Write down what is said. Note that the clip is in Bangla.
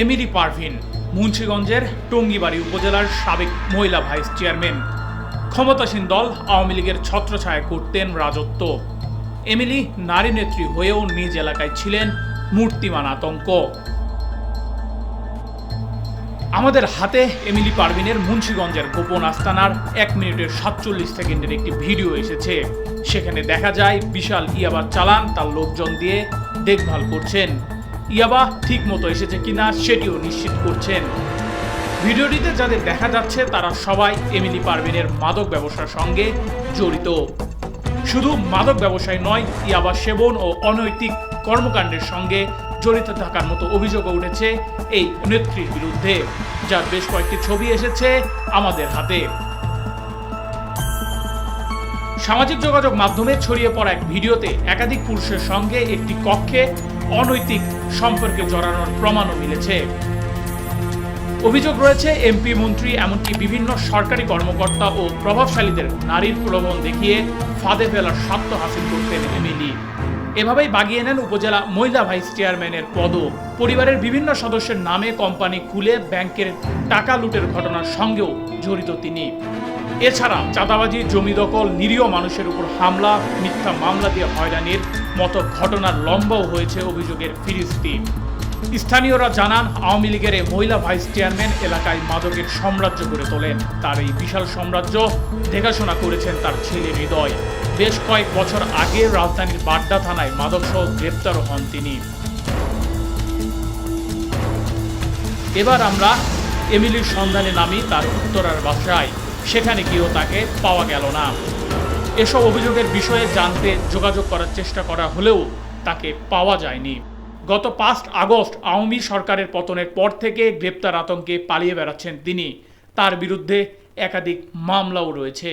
এমিলি পারভিন, মুন্সীগঞ্জের টঙ্গিবাড়ি উপজেলার সাবেক মহিলা ভাইস চেয়ারম্যান। ক্ষমতাসীন দল আওয়ামী লীগের ছত্রছায়া করতেন রাজত্ব। এমিলি নারী নেত্রী হয়েও নিজ এলাকায় ছিলেন মূর্তিমান আতঙ্ক। আমাদের হাতে এমিলি পারভিনের মুন্সীগঞ্জের গোপন আস্তানার এক মিনিটের সাতচল্লিশ সেকেন্ডের একটি ভিডিও এসেছে। সেখানে দেখা যায় বিশাল ইয়াবার চালান, তার লোকজন দিয়ে দেখভাল করছেন। ইয়াবা ঠিক মতো এসেছে কিনা সেটিও নিশ্চিত করছেন। ভিডিওটিতে যাদের দেখা যাচ্ছে, তারা সবাই এমিলি পারভিনের মাদক ব্যবসার সঙ্গে জড়িত। শুধু মাদক ব্যবসায় নয়, ইয়াবা সেবন ও অনৈতিক কর্মকাণ্ডের সঙ্গে জড়িত থাকার মতো অভিযোগও উঠেছে এই নেত্রীর বিরুদ্ধে, যার বেশ কয়েকটি ছবি এসেছে আমাদের হাতে। সামাজিক যোগাযোগ মাধ্যমে ছড়িয়ে পড়া এক ভিডিওতে একাধিক পুরুষের সঙ্গে একটি কক্ষে অনৈতিক সম্পর্কে জড়ানোর প্রমাণও মিলেছে। অভিযোগ রয়েছে, এমপি মন্ত্রী এমনকি বিভিন্ন সরকারি কর্মকর্তা ও প্রভাবশালীদের নারীর প্রলোভন দেখিয়ে ফাঁদে ফেলার স্বার্থ হাসিল করতেন এমিলি এভাবেই বাগিয়ে নেন উপজেলা মহিলা ভাইস চেয়ারম্যানের পদও। পরিবারের বিভিন্ন সদস্যের নামে কোম্পানি খুলে ব্যাংকের টাকা লুটের ঘটনার সঙ্গেও জড়িত তিনি। এছাড়া চাঁদাবাজি, জমি দখল, নিরীহ মানুষের উপর হামলা, মিথ্যা মামলা দিয়ে হয়রানির মতো ঘটনার লম্বাও হয়েছে অভিযোগের ফিরিস্তি। স্থানীয়রা জানান, আওয়ামী লীগের এই মহিলা ভাইস চেয়ারম্যান এলাকায় মাদকের সাম্রাজ্য গড়ে তোলেন। তার এই বিশাল সাম্রাজ্য দেখাশোনা করেছেন তার ছেলে হৃদয়। বেশ কয়েক বছর আগে রাজধানীর বাড্ডা থানায় মাদকসহ গ্রেপ্তার হন তিনি। এবার আমরা এমিলির সন্ধানে নামি তার উত্তরার বাসায়। সেখানে গিয়েও তাকে পাওয়া গেল না। এসব অভিযোগের বিষয়ে জানতে যোগাযোগ করার চেষ্টা করা হলেও তাকে পাওয়া যায়নি। গত পাঁচ আগস্ট আওয়ামী সরকারের পতনের পর থেকে গ্রেপ্তার আতঙ্কে পালিয়ে বেড়াচ্ছেন তিনি। তার বিরুদ্ধে একাধিক মামলাও রয়েছে।